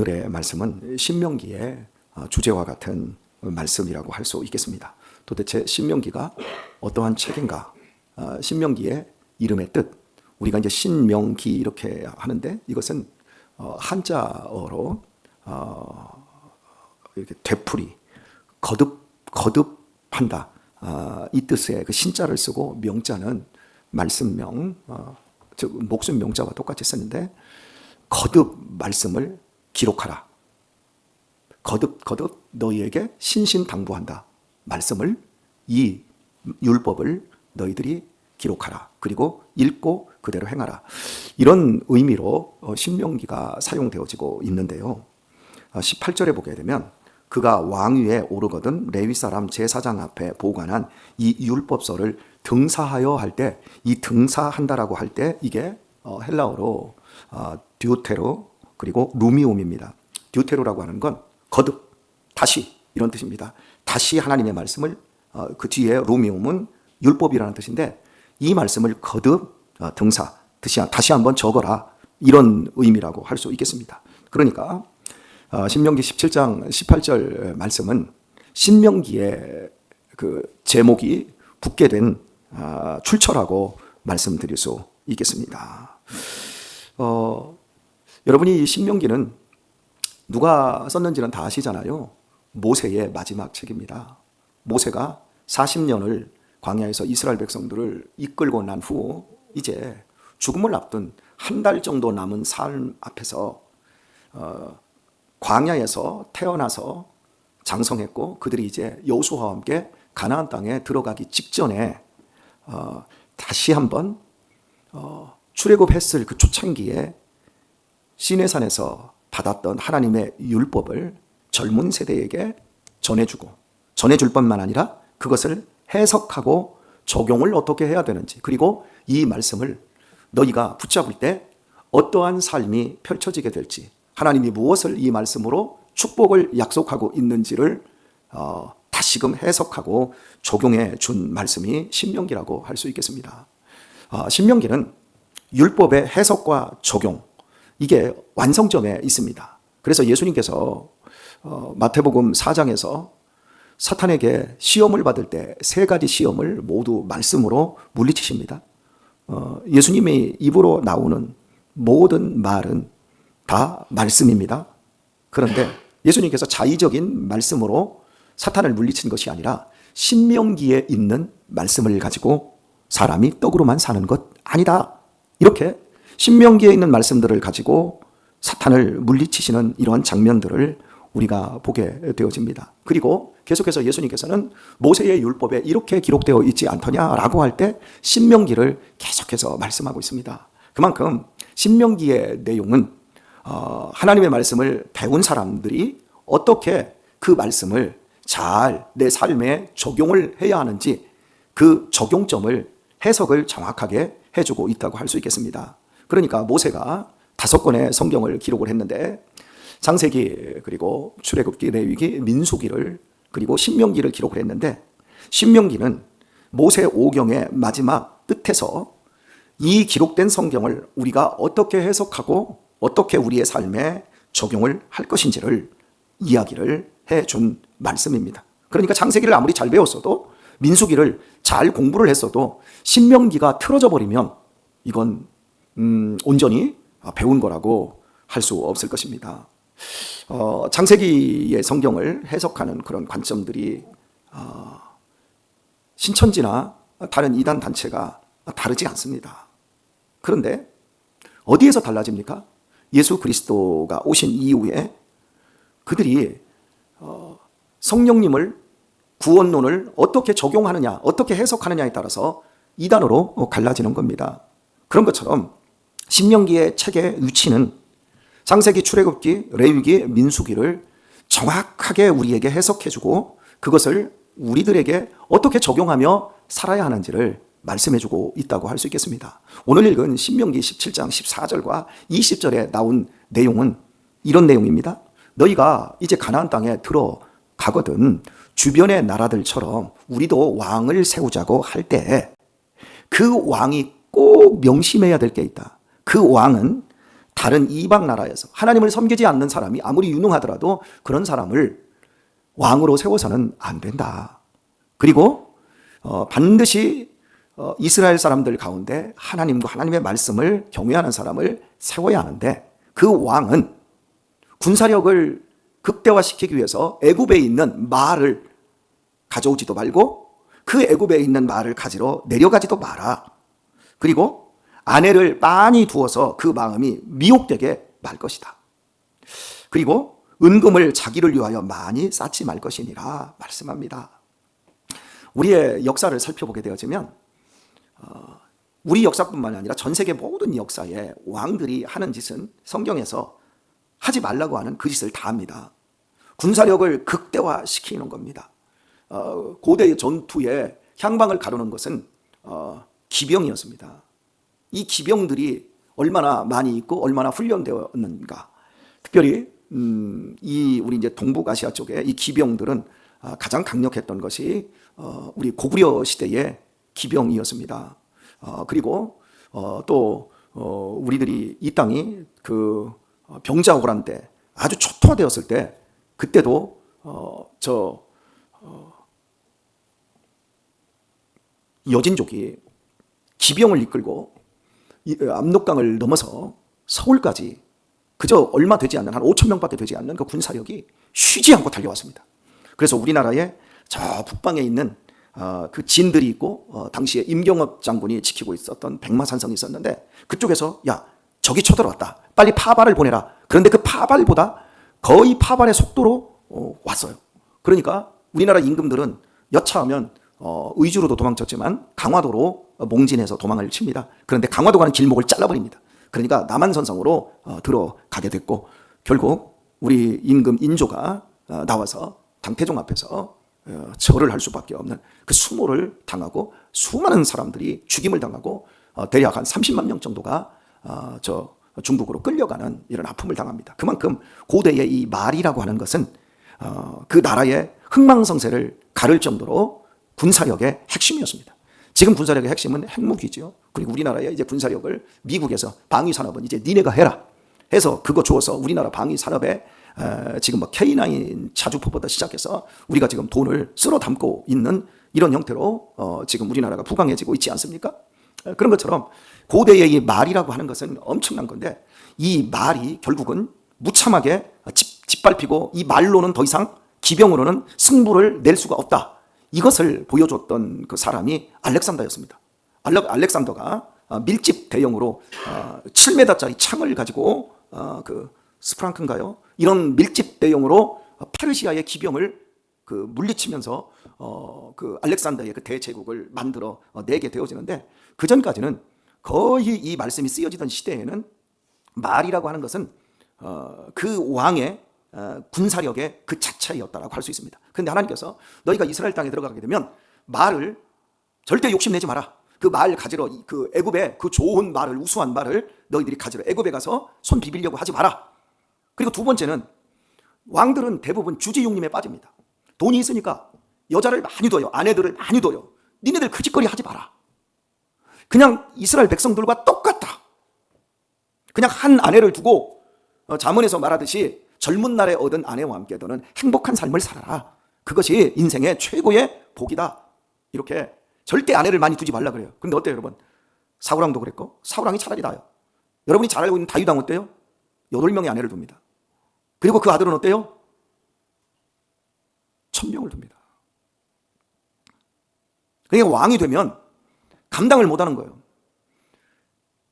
오늘의 말씀은 신명기의 어, 주제와 같은 말씀이라고 할 수 있겠습니다. 도대체 신명기가 어떠한 책인가? 어, 신명기의 이름의 뜻. 우리가 이제 신명기 이렇게 하는데 이것은 어, 한자어로 어, 이렇게 되풀이, 거듭, 거듭한다. 아, 이 뜻의 그 신자를 쓰고 명자는 말씀명, 어, 즉 목숨 명자와 똑같이 쓰는데 거듭 말씀을 기록하라. 거듭 거듭 너희에게 신신 당부한다. 말씀을 이 율법을 너희들이 기록하라. 그리고 읽고 그대로 행하라. 이런 의미로 어, 신명기가 사용되어지고 있는데요. 18절에 보게 되면 그가 왕위에 오르거든 레위 사람 제사장 앞에 보관한 이 율법서를 등사하여 할 때 이 등사한다라고 할 때 이게 어, 헬라어로 어, 듀테로 그리고 루미움입니다. 듀테로라고 하는 건 거듭 다시 이런 뜻입니다. 다시 하나님의 말씀을 어, 그 뒤에 루미움은 율법이라는 뜻인데 이 말씀을 거듭 등사 다시 한번 적어라 이런 의미라고 할 수 있겠습니다. 그러니까 어, 신명기 17장 18절 말씀은 신명기의 그 제목이 붙게 된 아, 출처라고 말씀드릴 수 있겠습니다. 어, 여러분이 이 신명기는 누가 썼는지는 다 아시잖아요. 모세의 마지막 책입니다. 모세가 40년을 광야에서 이스라엘 백성들을 이끌고 난 후 이제 죽음을 앞둔 한 달 정도 남은 삶 앞에서 어, 광야에서 태어나서 장성했고 그들이 이제 여호수아와 함께 가나안 땅에 들어가기 직전에 어, 다시 한번 어, 출애굽했을 그 초창기에 시내산에서 받았던 하나님의 율법을 젊은 세대에게 전해주고 전해줄 뿐만 아니라 그것을 해석하고 적용을 어떻게 해야 되는지 그리고 이 말씀을 너희가 붙잡을 때 어떠한 삶이 펼쳐지게 될지 하나님이 무엇을 이 말씀으로 축복을 약속하고 있는지를 어, 다시금 해석하고 적용해 준 말씀이 신명기라고 할 수 있겠습니다. 어, 신명기는 율법의 해석과 적용 이게 완성점에 있습니다. 그래서 예수님께서 어, 마태복음 4장에서 사탄에게 시험을 받을 때 세 가지 시험을 모두 말씀으로 물리치십니다. 어, 예수님의 입으로 나오는 모든 말은 다 말씀입니다. 그런데 예수님께서 자의적인 말씀으로 사탄을 물리친 것이 아니라 신명기에 있는 말씀을 가지고 사람이 떡으로만 사는 것 아니다. 이렇게 신명기에 있는 말씀들을 가지고 사탄을 물리치시는 이러한 장면들을 우리가 보게 되어집니다. 그리고 계속해서 예수님께서는 모세의 율법에 이렇게 기록되어 있지 않더냐라고 할 때 신명기를 계속해서 말씀하고 있습니다. 그만큼 신명기의 내용은 어, 하나님의 말씀을 배운 사람들이 어떻게 그 말씀을 잘 내 삶에 적용을 해야 하는지 그 적용점을 해석을 정확하게 해주고 있다고 할 수 있겠습니다. 그러니까 모세가 다섯 권의 성경을 기록을 했는데 장세기 그리고 출애굽기, 레위기, 민수기를 그리고 신명기를 기록을 했는데 신명기는 모세 오경의 마지막 끝에서 이 기록된 성경을 우리가 어떻게 해석하고 어떻게 우리의 삶에 적용을 할 것인지를 이야기를 해 준 말씀입니다. 그러니까 창세기를 아무리 잘 배웠어도 민수기를 잘 공부를 했어도 신명기가 틀어져 버리면 이건 음, 온전히 배운 거라고 할 수 없을 것입니다. 어, 창세기의 성경을 해석하는 그런 관점들이 어, 신천지나 다른 이단 단체가 다르지 않습니다. 그런데 어디에서 달라집니까? 예수 그리스도가 오신 이후에 그들이 어, 성령님을 구원론을 어떻게 적용하느냐, 어떻게 해석하느냐에 따라서 이단으로 갈라지는 겁니다. 그런 것처럼 신명기의 책의 위치는 창세기, 출애굽기, 레위기, 민수기를 정확하게 우리에게 해석해주고 그것을 우리들에게 어떻게 적용하며 살아야 하는지를 말씀해주고 있다고 할 수 있겠습니다. 오늘 읽은 신명기 17장 14절과 20절에 나온 내용은 이런 내용입니다. 너희가 이제 가나안 땅에 들어가거든 주변의 나라들처럼 우리도 왕을 세우자고 할 때 그 왕이 꼭 명심해야 될 게 있다. 그 왕은 다른 이방 나라에서 하나님을 섬기지 않는 사람이 아무리 유능하더라도 그런 사람을 왕으로 세워서는 안 된다. 그리고 어, 반드시 어, 이스라엘 사람들 가운데 하나님과 하나님의 말씀을 경외하는 사람을 세워야 하는데 그 왕은 군사력을 극대화시키기 위해서 애굽에 있는 말을 가져오지도 말고 그 애굽에 있는 말을 가지러 내려가지도 마라. 그리고 아내를 많이 두어서 그 마음이 미혹되게 말 것이다. 그리고 은금을 자기를 위하여 많이 쌓지 말 것이니라 말씀합니다. 우리의 역사를 살펴보게 되어지면 어, 우리 역사뿐만 아니라 전 세계 모든 역사에 왕들이 하는 짓은 성경에서 하지 말라고 하는 그 짓을 다 합니다. 군사력을 극대화시키는 겁니다. 어, 고대 전투에 향방을 가르는 것은 어, 기병이었습니다. 이 기병들이 얼마나 많이 있고 얼마나 훈련되었는가. 특별히 음, 이 우리 이제 동북아시아 쪽에 이 기병들은 아, 가장 강력했던 것이 어, 우리 고구려 시대의 기병이었습니다. 어, 그리고 어, 또 어, 우리들이 이 땅이 그 어, 병자호란 때 아주 초토화되었을 때 그때도 어, 저 어, 여진족이 기병을 이끌고 이 압록강을 넘어서 서울까지 그저 얼마 되지 않는 한 5천 명밖에 되지 않는 그 군사력이 쉬지 않고 달려왔습니다. 그래서 우리나라에 저 북방에 있는 어, 그 진들이 있고 어, 당시에 임경업 장군이 지키고 있었던 백마산성이 있었는데 그쪽에서 야 적이 쳐들어왔다. 빨리 파발을 보내라. 그런데 그 파발보다 거의 파발의 속도로 어, 왔어요. 그러니까 우리나라 임금들은 여차하면 어, 의주로도 도망쳤지만 강화도로 몽진해서 도망을 칩니다 그런데 강화도 가는 길목을 잘라버립니다 그러니까 남한선성으로 어, 들어가게 됐고 결국 우리 임금 인조가 어, 나와서 당태종 앞에서 어, 절을 할 수밖에 없는 그 수모를 당하고 수많은 사람들이 죽임을 당하고 어, 대략 한 30만 명 정도가 어, 저 중국으로 끌려가는 이런 아픔을 당합니다. 그만큼 고대의 이 말이라고 하는 것은 어, 그 나라의 흥망성쇠를 가를 정도로 군사력의 핵심이었습니다. 지금 군사력의 핵심은 핵무기죠. 그리고 우리나라의 이제 군사력을 미국에서 방위 산업은 이제 니네가 해라 해서 그거 주어서 우리나라 방위 산업에 에, 지금 뭐 K9 차주포부터 시작해서 우리가 지금 돈을 쓸어 담고 있는 이런 형태로 어, 지금 우리나라가 부강해지고 있지 않습니까? 에, 그런 것처럼 고대의 이 말이라고 하는 것은 엄청난 건데 이 말이 결국은 무참하게 집, 짓밟히고 이 말로는 더 이상 기병으로는 승부를 낼 수가 없다. 이것을 보여줬던 그 사람이 알렉산더였습니다. 알렉, 알렉산더가 어, 밀집 대형으로 7m짜리 창을 가지고 어, 그 스프랑크인가요? 이런 밀집 대용으로 페르시아의 기병을 그 물리치면서 어, 그 알렉산더의 그 대제국을 만들어 어, 내게 되어지는데 그 전까지는 거의 이 말씀이 쓰여지던 시대에는 말이라고 하는 것은 어, 그 왕의 어, 군사력의 그 자체였다라고 할 수 있습니다. 그런데 하나님께서 너희가 이스라엘 땅에 들어가게 되면 말을 절대 욕심내지 마라. 그 말 가지러 그 애굽에 그 좋은 말을 우수한 말을 너희들이 가지러 애굽에 가서 손 비비려고 하지 마라. 그리고 두 번째는 왕들은 대부분 주지용님에 빠집니다. 돈이 있으니까 여자를 많이 둬요. 아내들을 많이 둬요. 니네들 그 짓거리 하지 마라. 그냥 이스라엘 백성들과 똑같다. 그냥 한 아내를 두고 어, 자문에서 말하듯이 젊은 날에 얻은 아내와 함께 너는 행복한 삶을 살아라. 그것이 인생의 최고의 복이다. 이렇게 절대 아내를 많이 두지 말라 그래요. 근데 어때요, 여러분? 사우랑도 그랬고 사우랑이 차라리 나요. 여러분이 잘 알고 있는 다윗왕 어때요? 여덟 명의 아내를 둡니다. 그리고 그 아들은 어때요? 천명을 둡니다. 그러니까 왕이 되면 감당을 못 하는 거예요.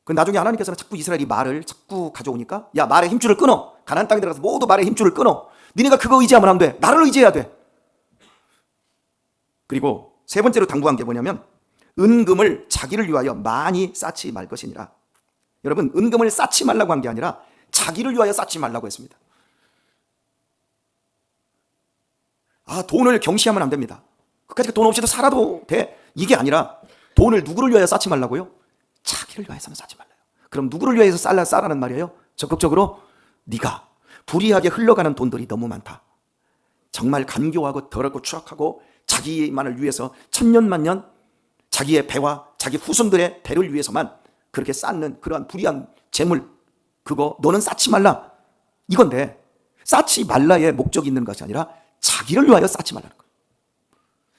그 나중에 하나님께서는 자꾸 이스라엘이 말을 자꾸 가져오니까 야 말의 힘줄을 끊어 가나안 땅에 들어가서 모두 말의 힘줄을 끊어 니네가 그거 의지하면 안 돼. 나를 의지해야 돼. 그리고 세 번째로 당부한 게 뭐냐면 은금을 자기를 위하여 많이 쌓지 말 것이니라. 여러분 은금을 쌓지 말라고 한 게 아니라 자기를 위하여 쌓지 말라고 했습니다. 아, 돈을 경시하면 안 됩니다. 그까지 돈 없이도 살아도 돼. 이게 아니라 돈을 누구를 위하여 쌓지 말라고요? 자기를 위하여서는 쌓지 말라요. 그럼 누구를 위하여서 쌓라 쌓라는 말이에요? 적극적으로 네가 불이하게 흘러가는 돈들이 너무 많다. 정말 간교하고 더럽고 추악하고 자기만을 위해서 천년만년 자기의 배와 자기 후손들의 배를 위해서만 그렇게 쌓는 그러한 불의한 재물 그거 너는 쌓지 말라. 이건데 쌓지 말라의 목적이 있는 것이 아니라 자기를 위하여 쌓지 말라는 거예요.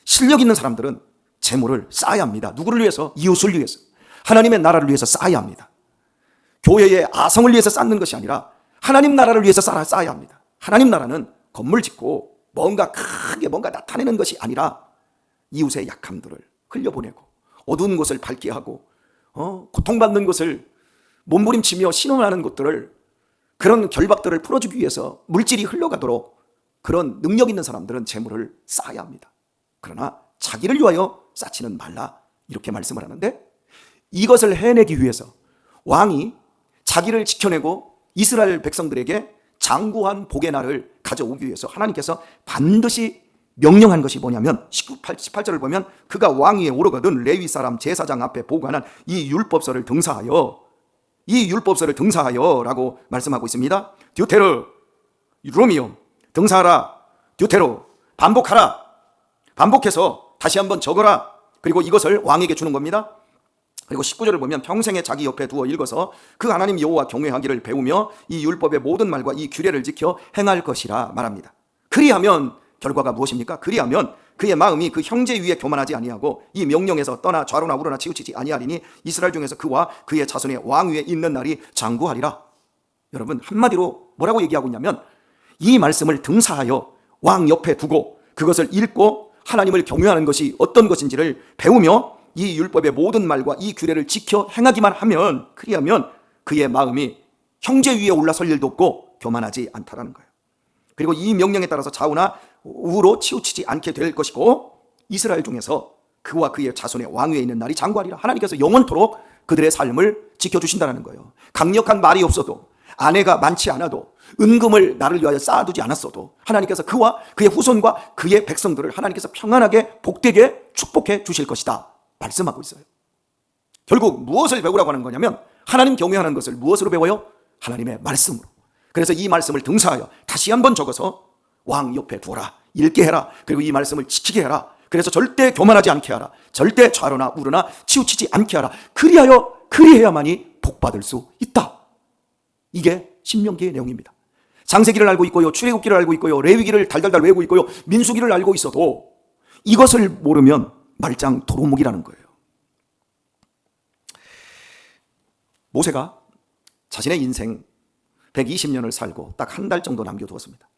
실력 있는 사람들은 재물을 쌓아야 합니다. 누구를 위해서? 이웃을 위해서. 하나님의 나라를 위해서 쌓아야 합니다. 교회의 아성을 위해서 쌓는 것이 아니라 하나님 나라를 위해서 쌓아, 쌓아야 합니다. 하나님 나라는 건물 짓고 뭔가 크게 뭔가 나타내는 것이 아니라 이웃의 약함들을 흘려보내고 어두운 곳을 밝게 하고 어, 고통받는 것을 몸부림치며 신음하는 것들을 그런 결박들을 풀어주기 위해서 물질이 흘러가도록 그런 능력 있는 사람들은 재물을 쌓아야 합니다. 그러나 자기를 위하여 쌓지는 말라 이렇게 말씀을 하는데 이것을 해내기 위해서 왕이 자기를 지켜내고 이스라엘 백성들에게 장구한 복의 날을 가져오기 위해서 하나님께서 반드시 명령한 것이 뭐냐면 19, 18절을 보면 그가 왕위에 오르거든 레위 사람 제사장 앞에 보관한 이 율법서를 등사하여 이 율법서를 등사하여라고 말씀하고 있습니다. 듀테르 로미오 등사하라 듀테로 반복하라 반복해서 다시 한번 적어라 그리고 이것을 왕에게 주는 겁니다. 그리고 19절을 보면 평생에 자기 옆에 두어 읽어서 그 하나님 여호와 경외하기를 배우며 이 율법의 모든 말과 이 규례를 지켜 행할 것이라 말합니다. 그리하면 결과가 무엇입니까? 그리하면 그의 마음이 그 형제 위에 교만하지 아니하고 이 명령에서 떠나 좌로나 우로나 치우치지 아니하리니 이스라엘 중에서 그와 그의 자손의 왕 위에 있는 날이 장구하리라. 여러분 한마디로 뭐라고 얘기하고 있냐면 이 말씀을 등사하여 왕 옆에 두고 그것을 읽고 하나님을 경외하는 것이 어떤 것인지를 배우며 이 율법의 모든 말과 이 규례를 지켜 행하기만 하면 그리하면 그의 마음이 형제 위에 올라설 일도 없고 교만하지 않다라는 거예요. 그리고 이 명령에 따라서 좌우나 우로 치우치지 않게 될 것이고 이스라엘 중에서 그와 그의 자손의 왕위에 있는 날이 장관이라 하나님께서 영원토록 그들의 삶을 지켜주신다는 거예요. 강력한 말이 없어도 아내가 많지 않아도 은금을 나를 위하여 쌓아두지 않았어도 하나님께서 그와 그의 후손과 그의 백성들을 하나님께서 평안하게 복되게 축복해 주실 것이다. 말씀하고 있어요. 결국 무엇을 배우라고 하는 거냐면 하나님 경외하는 것을 무엇으로 배워요? 하나님의 말씀으로. 그래서 이 말씀을 등사하여 다시 한번 적어서 왕 옆에 두어라. 읽게 해라. 그리고 이 말씀을 지키게 해라. 그래서 절대 교만하지 않게 하라. 절대 좌로나 우로나 치우치지 않게 하라. 그리하여 그리해야만이 복받을 수 있다. 이게 신명기의 내용입니다. 장세기를 알고 있고요. 출애굽기를 알고 있고요. 레위기를 달달달 외우고 있고요. 민수기를 알고 있어도 이것을 모르면 말짱 도루묵이라는 거예요. 모세가 자신의 인생 120년을 살고 딱 한 달 정도 남겨두었습니다.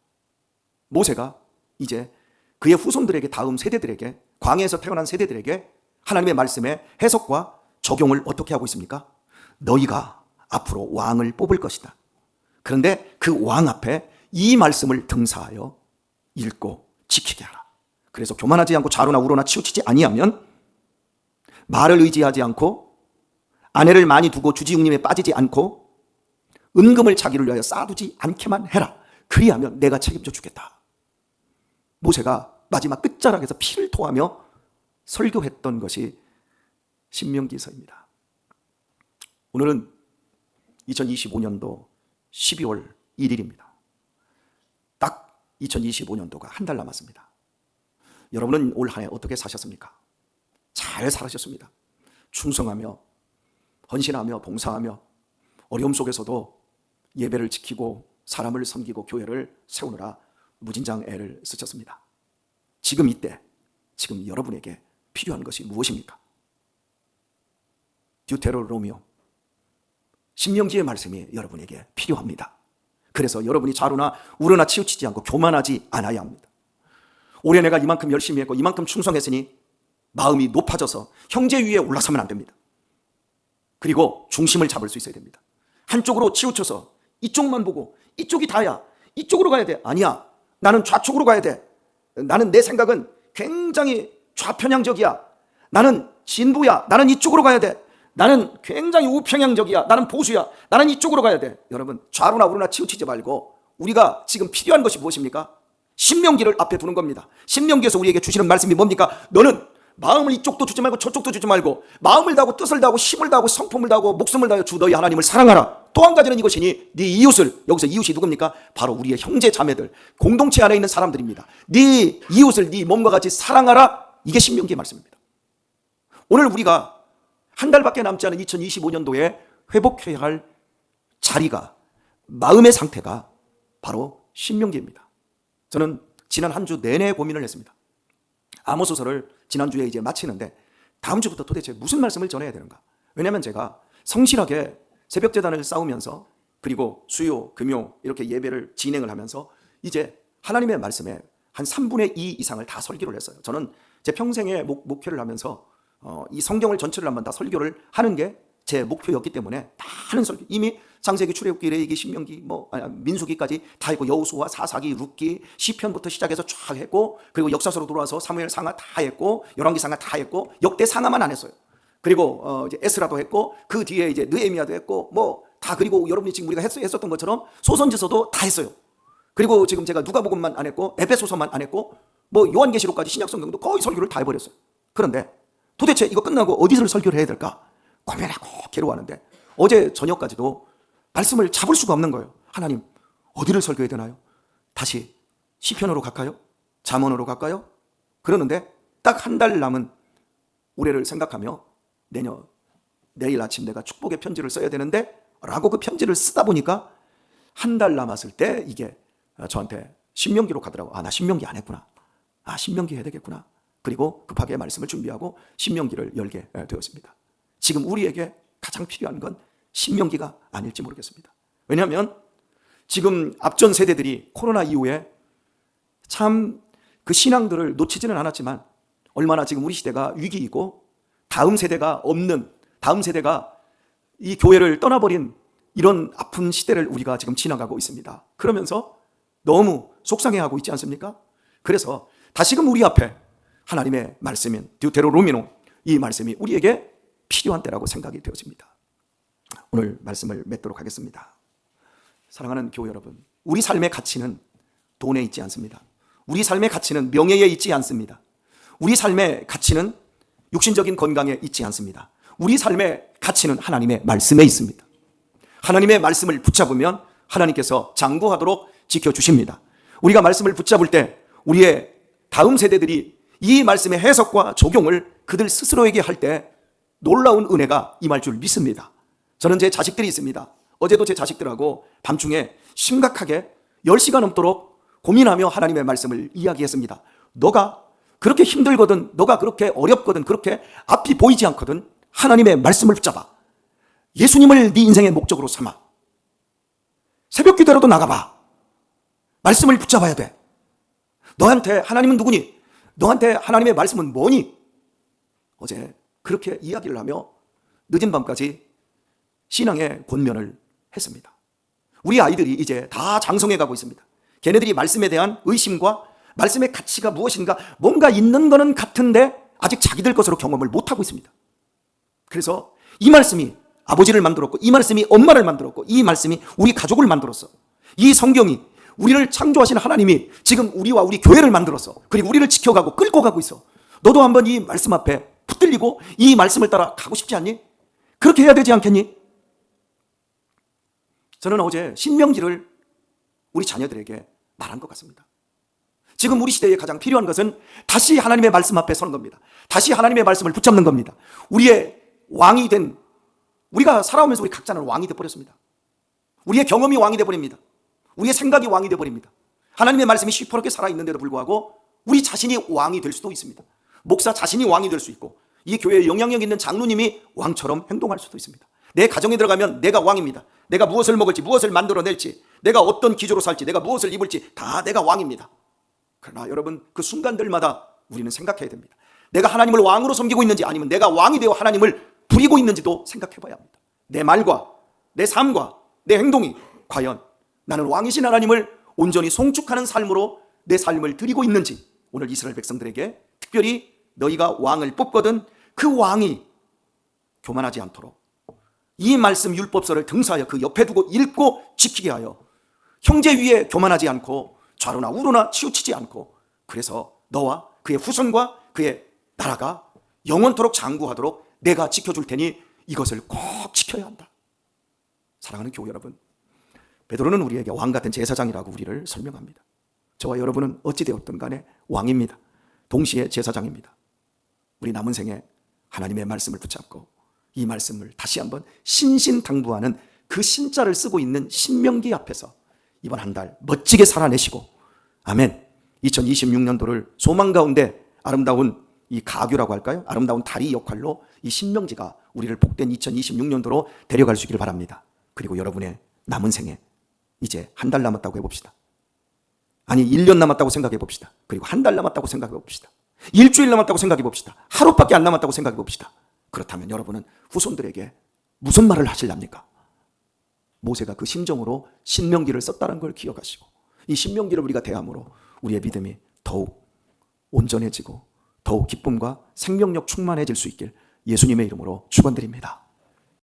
모세가 이제 그의 후손들에게 다음 세대들에게 광야에서 태어난 세대들에게 하나님의 말씀의 해석과 적용을 어떻게 하고 있습니까? 너희가 앞으로 왕을 뽑을 것이다. 그런데 그 왕 앞에 이 말씀을 등사하여 읽고 지키게 하라. 그래서 교만하지 않고 좌로나 우로나 치우치지 아니하면 말을 의지하지 않고 아내를 많이 두고 주지웅님에 빠지지 않고 은금을 자기를 위하여 쌓아두지 않게만 해라. 그리하면 내가 책임져 주겠다. 모세가 마지막 끝자락에서 피를 토하며 설교했던 것이 신명기서입니다. 오늘은 2025년도 12월 1일입니다. 딱 2025년도가 한 달 남았습니다. 여러분은 올 한 해 어떻게 사셨습니까? 잘 살아셨습니다. 충성하며 헌신하며 봉사하며 어려움 속에서도 예배를 지키고 사람을 섬기고 교회를 세우느라 무진장 애를 쓰셨습니다. 지금 이때 지금 여러분에게 필요한 것이 무엇입니까? 듀테로로미오 신명지의 말씀이 여러분에게 필요합니다. 그래서 여러분이 좌로나 우로나 치우치지 않고 교만하지 않아야 합니다. 올해 내가 이만큼 열심히 했고 이만큼 충성했으니 마음이 높아져서 형제 위에 올라서면 안 됩니다. 그리고 중심을 잡을 수 있어야 됩니다. 한쪽으로 치우쳐서 이쪽만 보고 이쪽이 다야. 이쪽으로 가야 돼. 아니야. 나는 좌측으로 가야 돼. 나는 내 생각은 굉장히 좌편향적이야. 나는 진부야. 나는 이쪽으로 가야 돼. 나는 굉장히 우평향적이야. 나는 보수야. 나는 이쪽으로 가야 돼. 여러분, 좌로나 우로나 치우치지 말고 우리가 지금 필요한 것이 무엇입니까? 신명기를 앞에 두는 겁니다. 신명기에서 우리에게 주시는 말씀이 뭡니까? 너는 마음을 이쪽도 주지 말고 저쪽도 주지 말고 마음을 다하고 뜻을 다하고 힘을 다하고 성품을 다하고 목숨을 다하여 주 너희 하나님을 사랑하라. 또 한 가지는 이것이니 네 이웃을 여기서 이웃이 누굽니까? 바로 우리의 형제 자매들 공동체 안에 있는 사람들입니다. 네 이웃을 네 몸과 같이 사랑하라. 이게 신명기의 말씀입니다. 오늘 우리가 한 달밖에 남지 않은 2025년도에 회복해야 할 자리가 마음의 상태가 바로 신명기입니다. 저는 지난 한 주 내내 고민을 했습니다. 아모소서를 지난주에 이제 마치는데 다음 주부터 도대체 무슨 말씀을 전해야 되는가? 왜냐하면 제가 성실하게 새벽 재단을 쌓으면서 그리고 수요, 금요 이렇게 예배를 진행을 하면서 이제 하나님의 말씀에 한 3분의 2 이상을 다 설교를 했어요. 저는 제 평생의 목, 목표를 하면서 어, 이 성경을 전체를 한번 다 설교를 하는 게 제 목표였기 때문에 다 하는 설교 이미 창세기, 출애굽기, 레위기, 신명기, 뭐 아니, 민수기까지 다 했고 여호수아, 사사기, 룻기, 시편부터 시작해서 쫙 했고 그리고 역사서로 돌아와서 사무엘 상하 다 했고 열왕기 상하 다 했고 역대 상하만 안 했어요. 그리고 어, 이제 에스라도 했고 그 뒤에 이제 느헤미야도 했고 뭐 다 그리고 여러분이 지금 우리가 했, 했었던 것처럼 소선지서도 다 했어요. 그리고 지금 제가 누가복음만 안 했고 에베소서만 안 했고 뭐 요한계시록까지 신약성경도 거의 설교를 다 해버렸어요. 그런데 도대체 이거 끝나고 어디서 설교를 해야 될까 고민하고 괴로워하는데 어제 저녁까지도 말씀을 잡을 수가 없는 거예요. 하나님 어디를 설교해야 되나요? 다시 시편으로 갈까요? 잠언으로 갈까요? 그러는데 딱 한 달 남은 올해를 생각하며 내년 내일 아침 내가 축복의 편지를 써야 되는데 라고 그 편지를 쓰다 보니까 한 달 남았을 때 이게 저한테 신명기로 가더라고. 아, 나 신명기 안 했구나. 아, 신명기 해야 되겠구나. 그리고 급하게 말씀을 준비하고 신명기를 열게 되었습니다. 지금 우리에게 가장 필요한 건 신명기가 아닐지 모르겠습니다. 왜냐하면 지금 앞전 세대들이 코로나 이후에 참 그 신앙들을 놓치지는 않았지만 얼마나 지금 우리 시대가 위기이고 다음 세대가 없는 다음 세대가 이 교회를 떠나버린 이런 아픈 시대를 우리가 지금 지나가고 있습니다. 그러면서 너무 속상해하고 있지 않습니까? 그래서 다시금 우리 앞에 하나님의 말씀인 듀테로로미노 이 말씀이 우리에게 필요한 때라고 생각이 되어집니다. 오늘 말씀을 맺도록 하겠습니다. 사랑하는 교회 여러분, 우리 삶의 가치는 돈에 있지 않습니다. 우리 삶의 가치는 명예에 있지 않습니다. 우리 삶의 가치는 육신적인 건강에 있지 않습니다. 우리 삶의 가치는 하나님의 말씀에 있습니다. 하나님의 말씀을 붙잡으면 하나님께서 장구하도록 지켜주십니다. 우리가 말씀을 붙잡을 때 우리의 다음 세대들이 이 말씀의 해석과 적용을 그들 스스로에게 할 때 놀라운 은혜가 임할 줄 믿습니다. 저는 제 자식들이 있습니다. 어제도 제 자식들하고 밤중에 심각하게 10시간 넘도록 고민하며 하나님의 말씀을 이야기했습니다. 너가 그렇게 힘들거든, 너가 그렇게 어렵거든, 그렇게 앞이 보이지 않거든, 하나님의 말씀을 붙잡아. 예수님을 네 인생의 목적으로 삼아. 새벽 기도라도 나가봐. 말씀을 붙잡아야 돼. 너한테 하나님은 누구니? 너한테 하나님의 말씀은 뭐니? 어제 그렇게 이야기를 하며 늦은 밤까지 신앙의 권면을 했습니다. 우리 아이들이 이제 다 장성해 가고 있습니다. 걔네들이 말씀에 대한 의심과 말씀의 가치가 무엇인가 뭔가 있는 거는 같은데 아직 자기들 것으로 경험을 못 하고 있습니다. 그래서 이 말씀이 아버지를 만들었고 이 말씀이 엄마를 만들었고 이 말씀이 우리 가족을 만들었어. 이 성경이 우리를 창조하신 하나님이 지금 우리와 우리 교회를 만들었어. 그리고 우리를 지켜가고 끌고 가고 있어. 너도 한번 이 말씀 앞에 붙들리고 이 말씀을 따라 가고 싶지 않니? 그렇게 해야 되지 않겠니? 저는 어제 신명기를 우리 자녀들에게 말한 것 같습니다. 지금 우리 시대에 가장 필요한 것은 다시 하나님의 말씀 앞에 서는 겁니다. 다시 하나님의 말씀을 붙잡는 겁니다. 우리의 왕이 된 우리가 살아오면서 우리 각자는 왕이 돼 버렸습니다. 우리의 경험이 왕이 돼 버립니다. 우리의 생각이 왕이 돼 버립니다. 하나님의 말씀이 시퍼렇게 살아 있는데도 불구하고 우리 자신이 왕이 될 수도 있습니다. 목사 자신이 왕이 될 수 있고 이 교회에 영향력 있는 장로님이 왕처럼 행동할 수도 있습니다. 내 가정에 들어가면 내가 왕입니다. 내가 무엇을 먹을지, 무엇을 만들어낼지, 내가 어떤 기조로 살지, 내가 무엇을 입을지 다 내가 왕입니다. 그러나 여러분 그 순간들마다 우리는 생각해야 됩니다. 내가 하나님을 왕으로 섬기고 있는지 아니면 내가 왕이 되어 하나님을 부리고 있는지도 생각해 봐야 합니다. 내 말과 내 삶과 내 행동이 과연 나는 왕이신 하나님을 온전히 송축하는 삶으로 내 삶을 드리고 있는지 오늘 이스라엘 백성들에게 특별히 너희가 왕을 뽑거든 그 왕이 교만하지 않도록 이 말씀 율법서를 등사하여 그 옆에 두고 읽고 지키게 하여 형제 위에 교만하지 않고 좌로나 우로나 치우치지 않고 그래서 너와 그의 후손과 그의 나라가 영원토록 장구하도록 내가 지켜줄 테니 이것을 꼭 지켜야 한다. 사랑하는 교회 여러분, 베드로는 우리에게 왕 같은 제사장이라고 우리를 설명합니다. 저와 여러분은 어찌 되었든 간에 왕입니다. 동시에 제사장입니다. 우리 남은 생에 하나님의 말씀을 붙잡고 이 말씀을 다시 한번 신신당부하는 그 신자를 쓰고 있는 신명기 앞에서 이번 한 달 멋지게 살아내시고 아멘. 2026년도를 소망 가운데 아름다운 이 가교라고 할까요? 아름다운 다리 역할로 이 신명지가 우리를 복된 2026년도로 데려갈 수 있기를 바랍니다. 그리고 여러분의 남은 생에 이제 한 달 남았다고 해봅시다. 아니, 1년 남았다고 생각해 봅시다. 그리고 한 달 남았다고 생각해 봅시다. 일주일 남았다고 생각해 봅시다. 하루밖에 안 남았다고 생각해 봅시다. 그렇다면 여러분은 후손들에게 무슨 말을 하실랍니까? 모세가 그 심정으로 신명기를 썼다는 걸 기억하시고 이 신명기를 우리가 대함으로 우리의 믿음이 더욱 온전해지고 더욱 기쁨과 생명력 충만해질 수 있길 예수님의 이름으로 축원드립니다.